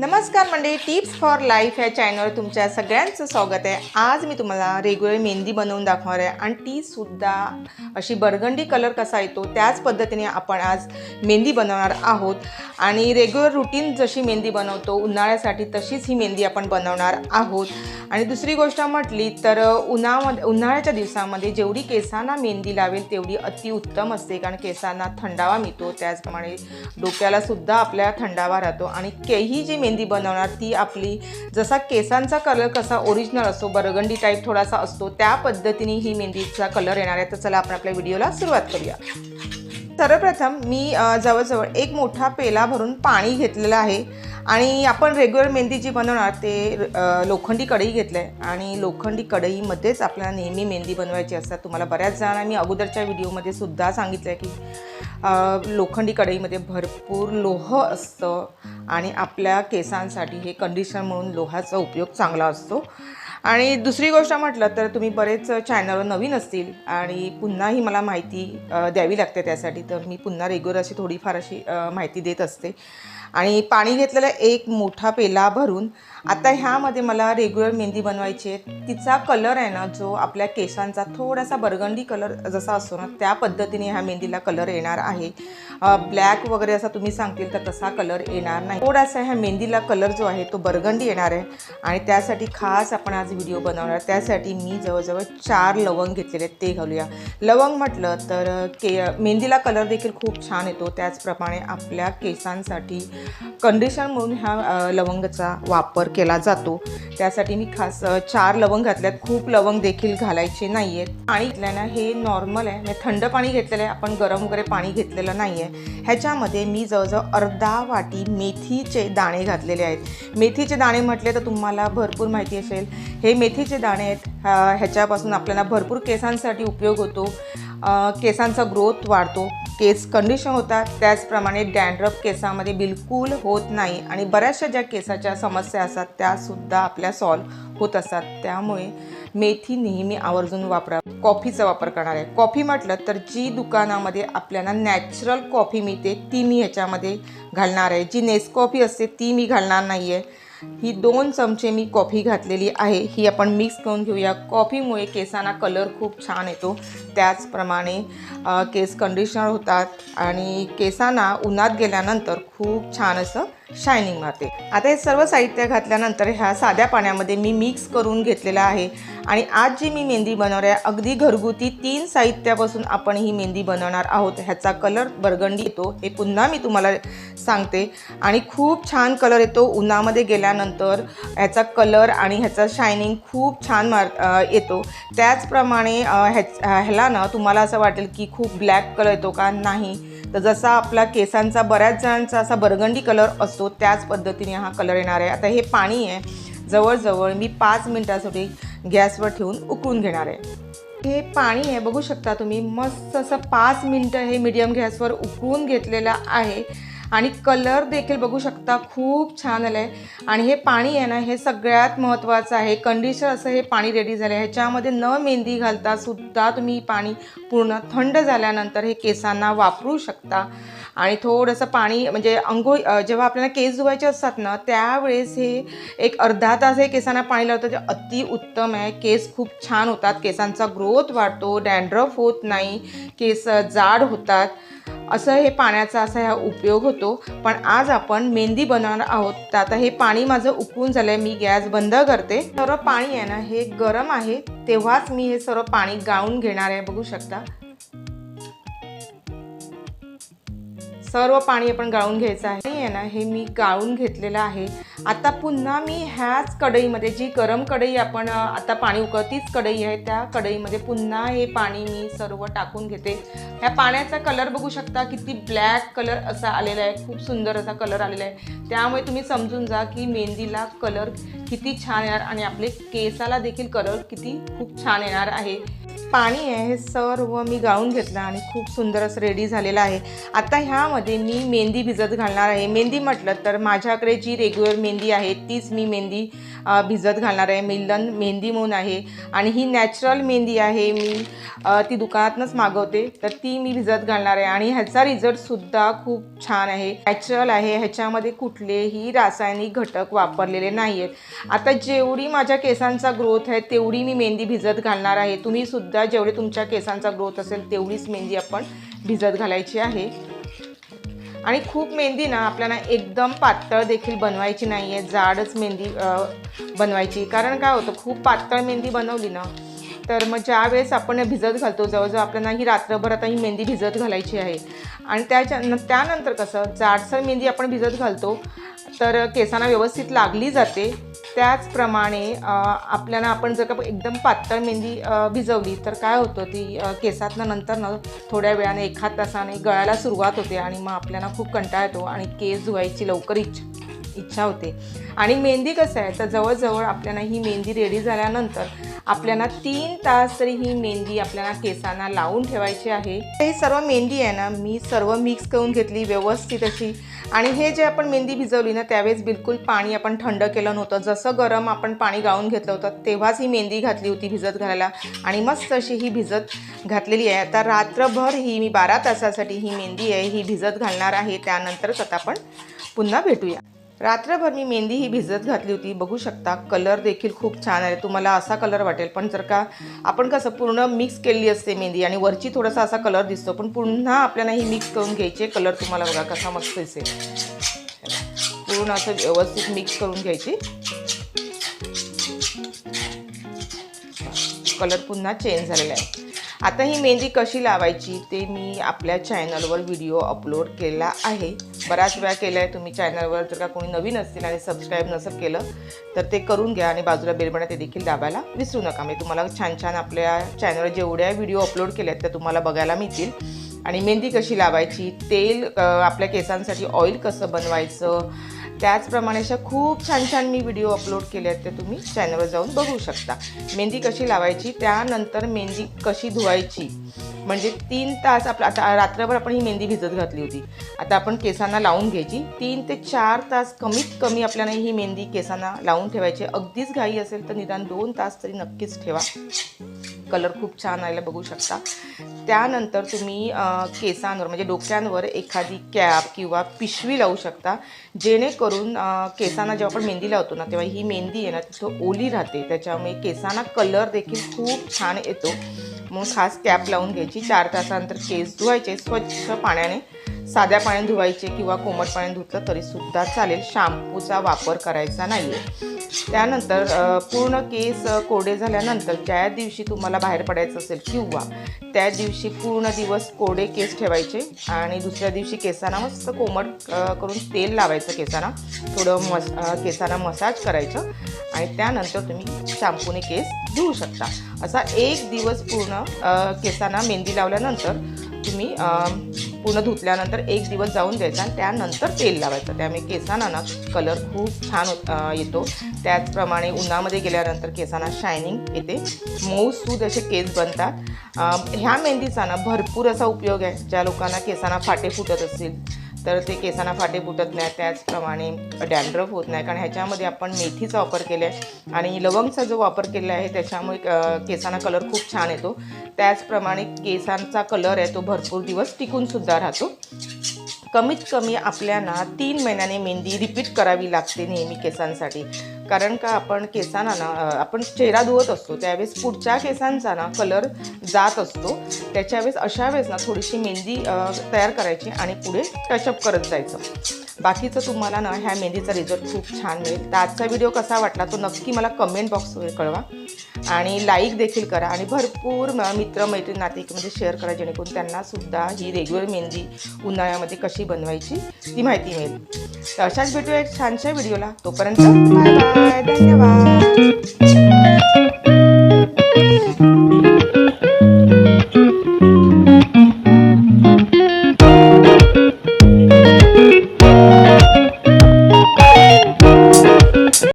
नमस्कार मंडळी tips for life या चॅनलवर तुमच्या सगळ्यांचं स्वागत आहे. आज मी तुम्हाला रेग्युलर मेहंदी बनवून दाखवणार आहे आणि ती सुद्धा अशी बर्गंडी कलर कसा येतो त्याच पद्धतीने आपण आज मेहंदी बनवणार आहोत. आणि रेग्युलर रुटीन जशी मेहंदी बनवतो उन्हाळ्यासाठी तशीच ही मेहंदी आपण बनवणार आहोत. आणि दुसरी गोष्ट म्हटली तर उन्हामध्ये उन्हाळ्याच्या दिवसामध्ये जेवढी केसांना मेहंदी लावेल तेवढी अतिउत्तम असते. कारण केसांना थंडावा मिळतो त्याचप्रमाणे डोक्याला सुद्धा आपल्या थंडावा राहतो. आणि के ही जी मेहंदी मेहंदी बनवणार ती आपली जसा केसांचा कलर कसा ओरिजिनल असतो बरगंडी टाईप थोडासा असतो त्या पद्धतीने ही मेहंदीचा कलर येणार आहे. तर चला आपण आपल्या व्हिडिओला सुरुवात करूया. सर्वप्रथम मी जवळजवळ एक मोठा पेला भरून पाणी घेतलेलं आहे आणि आपण रेग्युलर मेहंदी जी बनवणार ते लोखंडी कढई घेतलं आहे आणि लोखंडी कढईमध्येच आपल्याला नेहमी मेहंदी बनवायची असतात. तुम्हाला बऱ्याच जणांना मी अगोदरच्या व्हिडिओमध्ये सुद्धा सांगितलं आहे की लोखंडी कढईमध्ये भरपूर लोह असतं आणि आपल्या केसांसाठी हे कंडिशनर म्हणून लोहाचा उपयोग चांगला असतो. आणि दुसरी गोष्ट म्हटलं तर तुम्ही बरेच चॅनलवर नवीन असतील आणि पुन्हाही मला माहिती द्यावी लागते त्यासाठी तर मी पुन्हा रेग्युलर अशी थोडीफार अशी माहिती देत असते. आणि पाणी घेतलेलं एक मोठा पेला भरून आता ह्यामध्ये मला रेग्युलर मेहंदी बनवायची आहे. तिचा कलर आहे ना जो आपल्या केसांचा थोडासा बर्गंडी कलर जसा असतो ना त्या पद्धतीने ह्या मेहंदीला कलर येणार आहे. ब्लॅक वगैरे असा तुम्ही सांगतील तर तसा कलर येणार नाही. थोडासा ह्या मेहंदीला कलर जो आहे तो बर्गंडी येणार आहे. आणि त्यासाठी खास आपण आज व्हिडिओ बनवणार त्यासाठी मी जवळजवळ चार लवंग घेतलेले आहेत ते घालूया. लवंग म्हटलं तर के मेहंदीला कलर देखील खूप छान येतो. त्याचप्रमाणे आपल्या केसांसाठी कंडिशन म्हणून ह्या लवंगाचा वापर केला जातो. त्यासाठी मी खास चार लवंग घातल्यात. खूप लवंग देखील घालायचे नाही आहेत पाणी घेतल्यानं हे नॉर्मल आहे. म्हणजे थंड पाणी घेतलेलं आहे. आपण गरम वगैरे पाणी घेतलेलं नाही आहे ह्याच्यामध्ये मी जवळजवळ अर्धा वाटी मेथीचे दाणे घातलेले आहेत. मेथीचे दाणे म्हटले तर तुम्हाला भरपूर माहिती असेल. हे मेथीचे दाणे आहेत. ह्याच्यापासून आपल्याला भरपूर केसांसाठी उपयोग होतो. केसांचा ग्रोथ वाढतो. केस कंडिशन होतात. त्याचप्रमाणे डॅन्ड्रफ केसामध्ये बिलकुल होत नाही आणि बऱ्याचशा ज्या केसाच्या समस्या असतात त्यासुद्धा आपल्या सॉल्व होत असतात. त्यामुळे मेथी नेहमी आवर्जून वापरा कॉफीचा वापर करणार आहे. कॉफी म्हटलं तर जी दुकानामध्ये आपल्याला नॅचरल कॉफी मिळते ती मी ह्याच्यामध्ये घालणार आहे. जी नेस कॉफी असते ती मी घालणार नाही आहे ही दोन चमचे मी कॉफी घातलेली आहे. ही आपण मिक्स करून घेऊया. कॉफीमुळे केसांना कलर खूप छान येतो. त्याचप्रमाणे केस कंडिशनर होतात. आणि केसांना उन्हात गेल्यानंतर खूप छान असं शायनिंग मारते आता हे सर्व साहित्य घातल्यानंतर ह्या साध्या पाण्यामध्ये मी मिक्स करून घेतलेला आहे. आणि आज जी मी मेहंदी बनवणार आहे अगदी घरगुती तीन साहित्यापासून आपण ही मेहंदी बनवणार आहोत. ह्याचा कलर बरगंडी येतो हे पुन्हा मी तुम्हाला सांगते. आणि खूप छान कलर येतो. उन्हामध्ये गेल्यानंतर ह्याचा कलर आणि ह्याचा शायनिंग खूप छान मार येतो. त्याचप्रमाणे ह्या ह्याला ना तुम्हाला असं वाटेल की खूप ब्लॅक कलर येतो का? नाही. तर जसा आपला केसांचा बऱ्याच जणांचा असा बरगंडी कलर असतो त्याच पद्धतीने हा कलर येणार आहे. आता हे पाणी आहे जवळजवळ मी पाच मिनटासाठी गॅसवर ठेवून उकळून घेणार आहे. हे पाणी आहे बघू शकता तुम्ही मस्त असं पाच मिनटं हे मीडियम गॅसवर उकळून घेतलेलं आहे. आणि कलर देखील बघू शकता खूप छान आलं आहे आणि हे पाणी आहे ना हे सगळ्यात महत्त्वाचं आहे. कंडिशनर असं हे पाणी रेडी झालं आहे ह्याच्यामध्ये न मेहंदी घालता सुद्धा तुम्ही पाणी पूर्ण थंड झाल्यानंतर हे केसांना वापरू शकता. आणि थोडंसं पाणी म्हणजे अंघोळ जेव्हा आपल्याला केस धुवायचे असतात ना त्यावेळेस हे एक अर्धा तास हे केसांना पाणी लावतं ते अति उत्तम आहे. केस खूप छान होतात. केसांचा ग्रोथ वाढतो. डॅन्ड्रफ होत नाही. केस जाड होतात. असं हे पाण्याचा असा ह्या उपयोग होतो. पण आज आपण मेहंदी बनवणार आहोत. तर आता हे पाणी माझं उकळून झालं आहे मी गॅस बंद करते. सर्व पाणी आहे ना हे गरम आहे. तेव्हाच मी हे सर्व पाणी गाळून घेणार आहे. बघू शकता. सर्व पाणी आपण गाळून घ्यायचं आहे. आहे ना हे मी गाळून घेतलेलं आहे. आता पुन्हा मी ह्याच कढईमध्ये जी गरम कढई आपण आता पाणी उकळ तीच कढई आहे त्या कढईमध्ये पुन्हा हे पाणी मी सर्व टाकून घेते. ह्या पाण्याचा कलर बघू शकता किती ब्लॅक कलर असा आलेला आहे खूप सुंदर असा कलर आलेला आहे. त्यामुळे तुम्ही समजून जा की मेहंदीला कलर किती छान येणार आणि आपले केसाला देखील कलर किती खूप छान येणार आहे. पाणी आहे हे सर्व मी गाळून घेतलं आणि खूप सुंदर असं रेडी झालेलं आहे. आता ह्यामध्ये मी मेहंदी भिजत घालणार आहे. मेहंदी म्हटलं तर माझ्याकडे जी रेग्युलर मेहंदी आहे तीच मी मेहंदी भिजत घालणार आहे. मिलन मेहंदी म्हणून आहे. आणि ही नॅचरल मेहंदी आहे. मी ती दुकानातनंच मागवते. तर ती मी भिजत घालणार आहे. आणि ह्याचा रिझल्टसुद्धा खूप छान आहे. नॅचरल आहे. ह्याच्यामध्ये कुठलेही रासायनिक घटक वापरलेले नाही आहेत आता जेवढी माझ्या केसांचा ग्रोथ आहे तेवढी मी मेहंदी भिजत घालणार आहे. तुम्हीसुद्धा जेवढे तुमच्या केसांचा ग्रोथ असेल तेवढीच मेहंदी आपण भिजत घालायची आहे. आणि खूप मेहंदी ना आपल्याला एकदम पातळ देखील बनवायची नाही आहे जाडच मेहंदी बनवायची. कारण काय होतं खूप पातळ मेहंदी बनवली ना तर मग ज्या वेळेस आपण भिजत घालतो जवळजवळ आपल्याला ही रात्रभर आता ही मेहंदी भिजत घालायची आहे. आणि त्याच्या त्यानंतर कसं जाडसर मेहंदी आपण भिजत घालतो तर केसांना व्यवस्थित लागली जाते. त्याचप्रमाणे आपल्याला आपण जर का एकदम पातळ मेहंदी भिजवली तर काय होतं ती केसातनं नंतर ना थोड्या वेळाने एखाद तासाने गळायला सुरुवात होते आणि मग आपल्याला खूप कंटाळा येतो आणि केस धुवायची लवकर इच्छा इच्छा होते. आणि मेहंदी कसं आहे तर जवळजवळ आपल्याला ही मेहंदी रेडी झाल्यानंतर आपल्याला तीन तास तरी ही मेहंदी आपल्याला केसांना लावून ठेवायची आहे. ही सर्व मेहंदी आहे ना मी सर्व मिक्स करून घेतली व्यवस्थित अशी. आणि हे जे आपण मेहंदी भिजवली ना त्यावेळेस बिलकुल पाणी आपण थंड केलं नव्हतं. जसं गरम आपण पाणी गाळून घेतलं होतं तेव्हाच ही मेहंदी घातली होती भिजत घालायला. आणि मस्त अशी ही भिजत घातलेली आहे. आता रात्रभर ही मी बारा तासासाठी ही मेहंदी आहे ही भिजत घालणार आहे. त्यानंतरच आता आपण पुन्हा भेटूया. रात्रभर मी मेहंदी ही भिजत घातली होती. बघू शकता कलर देखील खूप छान आहे. तुम्हाला असा कलर वाटेल. पण जर का आपण कसं पूर्ण मिक्स केलेली असते मेहंदी आणि वरची थोडासा असा कलर दिसतो पण पुन्हा आपल्याला ही मिक्स करून घ्यायचे कलर तुम्हाला बघा कसा मस्त दिसेल. पूर्ण असं व्यवस्थित मिक्स करून घ्यायची. कलर पुन्हा चेंज झालेला आहे. आता ही मेहंदी कशी लावायची ते मी आपल्या चॅनलवर व्हिडिओ अपलोड केला आहे. बऱ्याच वेळा केला आहे तुम्ही चॅनलवर जर का कोणी नवीन असतील आणि सबस्क्राईब नसेल केलं तर ते करून घ्या आणि बाजूला बेलबणा ते देखील दाबायला विसरू नका. मी तुम्हाला छान छान आपल्या चॅनलवर जेवढ्या व्हिडिओ अपलोड केले आहेत त्या तुम्हाला बघायला मिळतील. आणि मेहंदी कशी लावायची तेल आपल्या केसांसाठी ऑइल कसं बनवायचं त्याचप्रमाणे अशा खूप छान छान मी व्हिडिओ अपलोड केले आहेत ते तुम्ही चॅनलवर जाऊन बघू शकता. मेहंदी कशी लावायची त्यानंतर मेहंदी कशी धुवायची म्हणजे तीन तास आपलं आता रात्रभर आपण ही मेहंदी भिजत घातली होती. आता आपण केसांना लावून घ्यायची. तीन ते चार तास कमीत कमी आपल्याला ही मेहंदी केसांना लावून ठेवायची. अगदीच घाई असेल तर निदान दोन तास तरी नक्कीच ठेवा. कलर खूप छान आलेला बघू शकता. त्यानंतर तुम्ही केसांवर म्हणजे डोक्यांवर एखादी कॅप किंवा पिशवी लावू शकता जेणेकरून केसांना जेव्हा आपण मेहंदी लावतो ना तेव्हा ही मेहंदी आहे ना तिथं ओली राहते. त्याच्यामुळे केसांना कलर देखील खूप छान येतो. मग खास कॅप लावून घ्यायची. चार तासानंतर केस धुवायचे स्वच्छ पाण्याने. साध्या पाण्याने धुवायचे किंवा कोमट पाण्याने धुतलं तरीसुद्धा चालेल. शॅम्पूचा वापर करायचा नाही आहे त्यानंतर पूर्ण केस कोरडे झाल्यानंतर ज्या दिवशी तुम्हाला बाहेर पडायचं असेल किंवा त्या दिवशी पूर्ण दिवस कोरडे केस ठेवायचे आणि दुसऱ्या दिवशी केसांना मस्त कोमट करून तेल लावायचं केसांना. थोडं मस केसांना मसाज करायचं आणि त्यानंतर तुम्ही शॅम्पूने केस धुवू शकता. असा एक दिवस पूर्ण केसांना मेहंदी लावल्यानंतर तुम्ही पूर्ण धुतल्यानंतर एक दिवस जाऊन द्यायचा आणि त्यानंतर तेल लावायचं. त्यामुळे केसांना ना कलर खूप छान येतो. त्याचप्रमाणे उन्हामध्ये गेल्यानंतर केसांना शायनिंग येते. मऊ सूद असे केस बनतात. ह्या मेहंदीचा ना भरपूर असा उपयोग आहे. ज्या लोकांना केसांना फाटे फुटत असतील तर ते केसांना फाटे फुटत नाही त्याचप्रमाणे डॅन्ड्रफ होत नाही कारण ह्याच्यामध्ये आपण मेथीचा वापर केला आहे आणि लवंगचा जो वापर केला आहे त्याच्यामुळे केसांना कलर खूप छान येतो. त्याचप्रमाणे केसांचा कलर आहे तो भरपूर दिवस टिकूनसुद्धा राहतो. कमीत कमी आपल्याला तीन महिन्याने मेहंदी रिपीट करावी लागते नेहमी केसांसाठी. कारण का आपण केसांना ना आपण चेहरा धुवत असतो त्यावेळेस पुढच्या केसांचा ना कलर जात असतो. त्याच्यावेळेस अशा वेळेस ना थोडीशी मेहंदी तयार करायची आणि पुढे टचअप करत जायचं. बाकीचं तुम्हाला ना ह्या मेहंदीचा रिझल्ट खूप छान मिळेल. तर आजचा व्हिडिओ कसा वाटला तो नक्की मला कमेंट बॉक्सवर कळवा. आणि लाईक देखील करा. आणि भरपूर मित्रमैत्रीण नातेकमध्ये शेअर करा जेणेकरून त्यांनासुद्धा ही रेग्युलर मेहंदी उन्हाळ्यामध्ये कशी बनवायची ती माहिती मिळेल. तर अशाच भेटूया एक छानशा व्हिडिओला तोपर्यंत बाय बाय धन्यवाद.